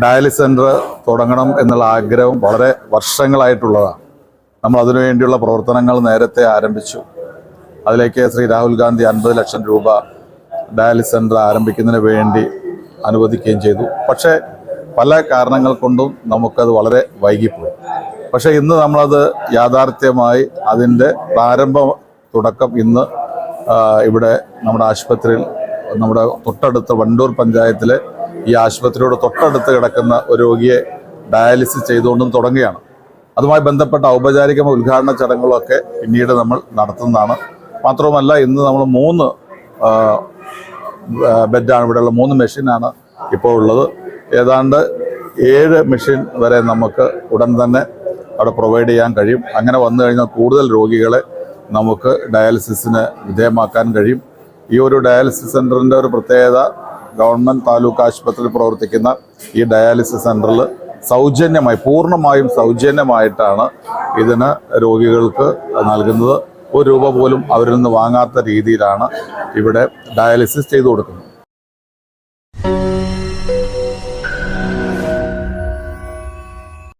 Dialysis centre തുടങ്ങണം എന്നുള്ള ആഗ്രഹം വളരെ വർഷങ്ങളായിട്ടുള്ളതാണ്. നമ്മൾ അതിനുവേണ്ടിയുള്ള പ്രവർത്തനങ്ങൾ നേരത്തെ ആരംഭിച്ചു. അതിലേക്ക് ശ്രീ രാഹുൽ ഗാന്ധി അൻപത് ലക്ഷം രൂപ ഡയാലിസ് സെന്റർ ആരംഭിക്കുന്നതിന് വേണ്ടി അനുവദിക്കുകയും ചെയ്തു. പക്ഷേ പല കാരണങ്ങൾ കൊണ്ടും നമുക്കത് വളരെ വൈകിപ്പോയി. പക്ഷേ ഇന്ന് നമ്മളത് യാഥാർത്ഥ്യമായി അതിന്റെ പ്രാരംഭ തുടക്കം ഇന്ന് ഇവിടെ നമ്മുടെ ആശുപത്രിയിൽ നമ്മുടെ തൊട്ടടുത്ത വണ്ടൂർ പഞ്ചായത്തിലെ ഈ ആശുപത്രിയോട് തൊട്ടടുത്ത് കിടക്കുന്ന ഒരു രോഗിയെ ഡയാലിസിസ് ചെയ്തുകൊണ്ടും തുടങ്ങുകയാണ്. അതുമായി ബന്ധപ്പെട്ട ഔപചാരിക ഉദ്ഘാടന ചടങ്ങുകളൊക്കെ പിന്നീട് നമ്മൾ നടത്തുന്നതാണ്. മാത്രവുമല്ല ഇന്ന് നമ്മൾ മൂന്ന് ബെഡാണ്. ഇവിടെയുള്ള മൂന്ന് മെഷീനാണ് ഇപ്പോൾ ഉള്ളത്. ഏതാണ്ട് ഏഴ് മെഷീൻ വരെ നമുക്ക് ഉടൻ തന്നെ അവിടെ പ്രൊവൈഡ് ചെയ്യാൻ കഴിയും. അങ്ങനെ വന്നു കഴിഞ്ഞാൽ കൂടുതൽ രോഗികളെ നമുക്ക് ഡയാലിസിസിന് വിധേയമാക്കാൻ കഴിയും. ഈ ഒരു ഡയാലിസിസ് സെന്ററിന്റെ ഒരു പ്രത്യേകത ഗവൺമെന്റ് താലൂക്ക് ആശുപത്രിയിൽ പ്രവർത്തിക്കുന്ന ഈ ഡയാലിസിസ് സെന്ററിൽ സൗജന്യമായി പൂർണമായും സൗജന്യമായിട്ടാണ് ഇതിന് രോഗികൾക്ക് നൽകുന്നത്. ഒരു രൂപ പോലും അവരിൽ നിന്ന് വാങ്ങാത്ത രീതിയിലാണ് ഇവിടെ ഡയാലിസിസ് ചെയ്തു കൊടുക്കുന്നത്.